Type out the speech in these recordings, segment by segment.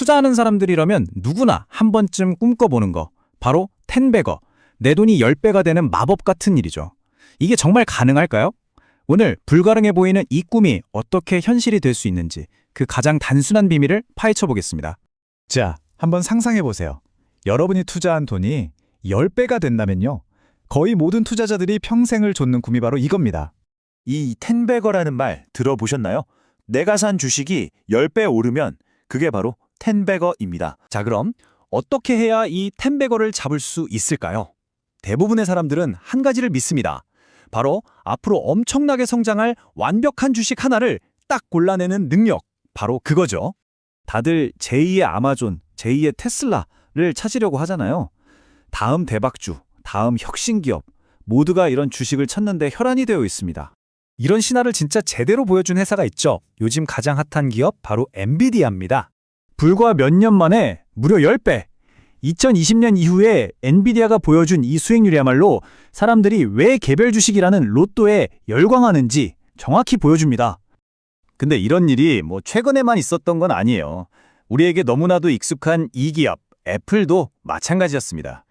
투자하는 사람들이라면 누구나 한 번쯤 꿈꿔보는 거. 바로 텐베거. 내 돈이 10배가 되는 마법 같은 일이죠. 이게 정말 가능할까요? 오늘 불가능해 보이는 이 꿈이 어떻게 현실이 될 수 있는지 그 가장 단순한 비밀을 파헤쳐 보겠습니다. 자, 한번 상상해 보세요. 여러분이 투자한 돈이 10배가 된다면요. 거의 모든 투자자들이 평생을 좇는 꿈이 바로 이겁니다. 이 텐베거라는 말 들어보셨나요? 내가 산 주식이 10배 오르면 그게 바로 텐베거입니다. 자, 그럼 어떻게 해야 이 텐베거를 잡을 수 있을까요? 대부분의 사람들은 한 가지를 믿습니다. 바로 앞으로 엄청나게 성장할 완벽한 주식 하나를 딱 골라내는 능력. 바로 그거죠. 다들 제2의 아마존, 제2의 테슬라를 찾으려고 하잖아요. 다음 대박주, 다음 혁신기업, 모두가 이런 주식을 찾는데 혈안이 되어 있습니다. 이런 신화를 진짜 제대로 보여준 회사가 있죠. 요즘 가장 핫한 기업 바로 엔비디아입니다. 불과 몇 년 만에 무려 10배, 2020년 이후에 엔비디아가 보여준 이 수익률이야말로 사람들이 왜 개별 주식이라는 로또에 열광하는지 정확히 보여줍니다. 근데 이런 일이 뭐 최근에만 있었던 건 아니에요. 우리에게 너무나도 익숙한 이 기업, 애플도 마찬가지였습니다.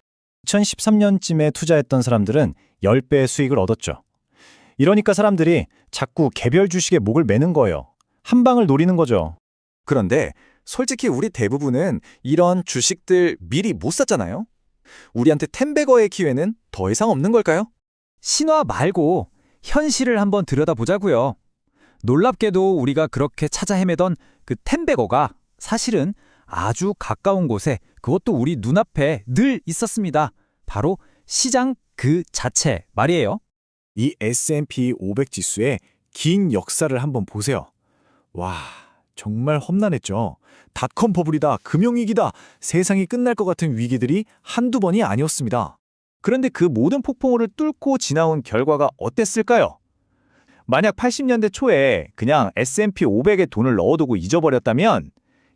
2013년쯤에 투자했던 사람들은 10배의 수익을 얻었죠. 이러니까 사람들이 자꾸 개별 주식에 목을 매는 거예요. 한 방을 노리는 거죠. 그런데 솔직히 우리 대부분은 이런 주식들 미리 못 샀잖아요. 우리한테 텐베거의 기회는 더 이상 없는 걸까요? 신화 말고 현실을 한번 들여다보자고요. 놀랍게도 우리가 그렇게 찾아 헤매던 그 텐베거가 사실은 아주 가까운 곳에 그것도 우리 눈앞에 늘 있었습니다. 바로 시장 그 자체 말이에요. 이 S&P 500 지수의 긴 역사를 한번 보세요. 와, 정말 험난했죠. 닷컴 버블이다, 금융위기다, 세상이 끝날 것 같은 위기들이 한두 번이 아니었습니다. 그런데 그 모든 폭풍우를 뚫고 지나온 결과가 어땠을까요? 만약 80년대 초에 그냥 S&P 500에 돈을 넣어두고 잊어버렸다면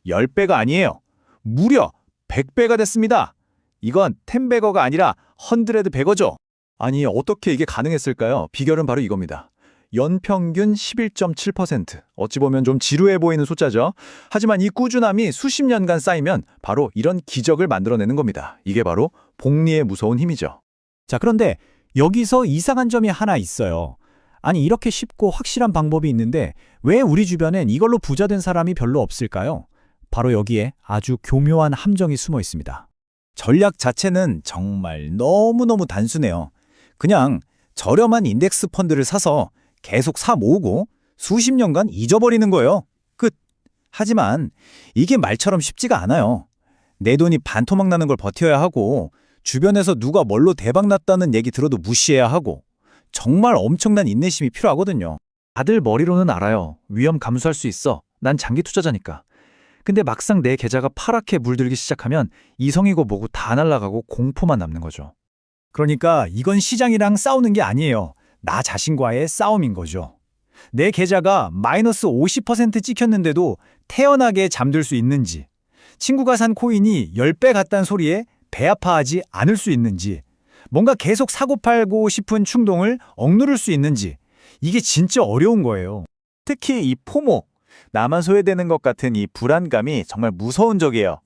10배가 아니에요. 무려 100배가 됐습니다. 이건 10배거가 아니라 헌드레드 배거죠. 아니 어떻게 이게 가능했을까요? 비결은 바로 이겁니다. 연평균 11.7%. 어찌 보면 좀 지루해 보이는 숫자죠. 하지만 이 꾸준함이 수십 년간 쌓이면 바로 이런 기적을 만들어내는 겁니다. 이게 바로 복리의 무서운 힘이죠. 자, 그런데 여기서 이상한 점이 하나 있어요. 아니, 이렇게 쉽고 확실한 방법이 있는데 왜 우리 주변엔 이걸로 부자 된 사람이 별로 없을까요? 바로 여기에 아주 교묘한 함정이 숨어 있습니다. 전략 자체는 정말 너무너무 단순해요. 그냥 저렴한 인덱스 펀드를 사서 계속 사 모으고 수십 년간 잊어버리는 거예요. 끝. 하지만 이게 말처럼 쉽지가 않아요. 내 돈이 반토막 나는 걸 버텨야 하고 주변에서 누가 뭘로 대박 났다는 얘기 들어도 무시해야 하고 정말 엄청난 인내심이 필요하거든요. 다들 머리로는 알아요. 위험 감수할 수 있어. 난 장기 투자자니까. 근데 막상 내 계좌가 파랗게 물들기 시작하면 이성이고 뭐고 다 날아가고 공포만 남는 거죠. 그러니까 이건 시장이랑 싸우는 게 아니에요. 나 자신과의 싸움인 거죠. 내 계좌가 마이너스 50% 찍혔는데도 태연하게 잠들 수 있는지, 친구가 산 코인이 10배 같다는 소리에 배 아파하지 않을 수 있는지, 뭔가 계속 사고 팔고 싶은 충동을 억누를 수 있는지, 이게 진짜 어려운 거예요. 특히 이 포모, 나만 소외되는 것 같은 이 불안감이 정말 무서운 적이에요.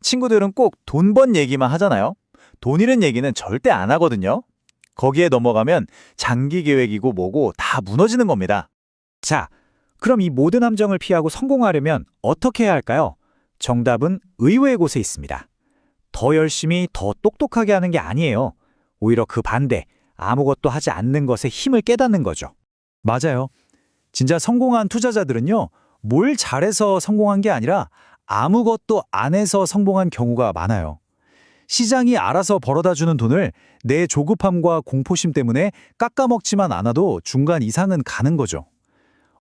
친구들은 꼭 돈 번 얘기만 하잖아요. 돈 잃은 얘기는 절대 안 하거든요. 거기에 넘어가면 장기 계획이고 뭐고 다 무너지는 겁니다. 자, 그럼 이 모든 함정을 피하고 성공하려면 어떻게 해야 할까요? 정답은 의외의 곳에 있습니다. 더 열심히 더 똑똑하게 하는 게 아니에요. 오히려 그 반대, 아무것도 하지 않는 것에 힘을 깨닫는 거죠. 맞아요. 진짜 성공한 투자자들은요, 뭘 잘해서 성공한 게 아니라 아무것도 안 해서 성공한 경우가 많아요. 시장이 알아서 벌어다 주는 돈을 내 조급함과 공포심 때문에 깎아먹지만 않아도 중간 이상은 가는 거죠.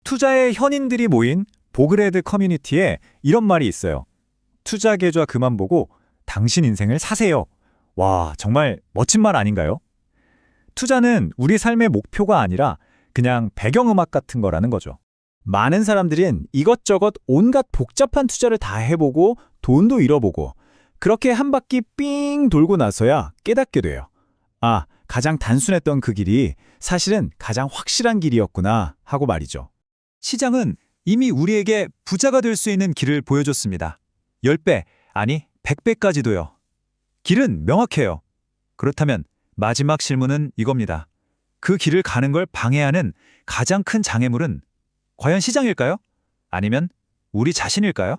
투자의 현인들이 모인 보그레드 커뮤니티에 이런 말이 있어요. 투자 계좌 그만 보고 당신 인생을 사세요. 와, 정말 멋진 말 아닌가요? 투자는 우리 삶의 목표가 아니라 그냥 배경음악 같은 거라는 거죠. 많은 사람들은 이것저것 온갖 복잡한 투자를 다 해보고 돈도 잃어보고 그렇게 한 바퀴 삥 돌고 나서야 깨닫게 돼요. 아, 가장 단순했던 그 길이 사실은 가장 확실한 길이었구나 하고 말이죠. 시장은 이미 우리에게 부자가 될 수 있는 길을 보여줬습니다. 10배, 아니 100배까지도요. 길은 명확해요. 그렇다면 마지막 질문은 이겁니다. 그 길을 가는 걸 방해하는 가장 큰 장애물은 과연 시장일까요? 아니면 우리 자신일까요?